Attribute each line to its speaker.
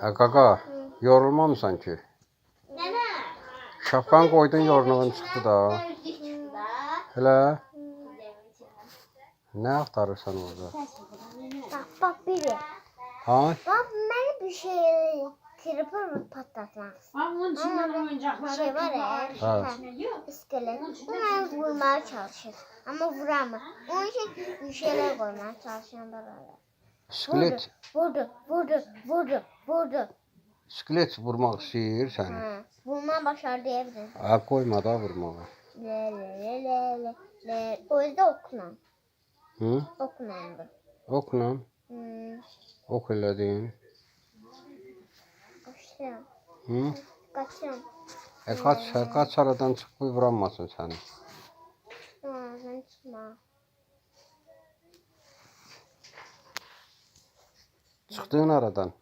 Speaker 1: Ha kaka, yorulmamışsan ki.
Speaker 2: Nene.
Speaker 1: Şapkan koydun yorulduğun çıktı da. Hele ne aktarırsan orada?
Speaker 2: Bak bak biri.
Speaker 1: Ha?
Speaker 2: Bak beni bir şey kırpır patlatmak.
Speaker 3: Ama onun içinden oyuncakları.
Speaker 2: Şey var ya.
Speaker 1: Evet.
Speaker 2: İskelet. Onu vurmaya çalışır. Ama vuramaz. Onun için bir şeyler koymaya çalışıyor böyle.
Speaker 1: İskelet,
Speaker 2: Vurdu, vurdu, vurdu, vurdu.
Speaker 1: iskelet vurmak istəyir səni.
Speaker 2: Ha, vurma başardı diyebilirim.
Speaker 1: Ha koyma da vurmağa.
Speaker 2: Le le le le le le. O yüzden okla.
Speaker 1: Hı?
Speaker 2: Oklandı.
Speaker 1: Okla,
Speaker 2: Hmm,
Speaker 1: ok elədin.
Speaker 2: kaçıyorum.
Speaker 1: Hı?
Speaker 2: Kaçıyorum.
Speaker 1: E kaç, kaç aradan çık bir vuranmasın səni.
Speaker 2: Ha, sen çıkma.
Speaker 1: Çıktığın aradan.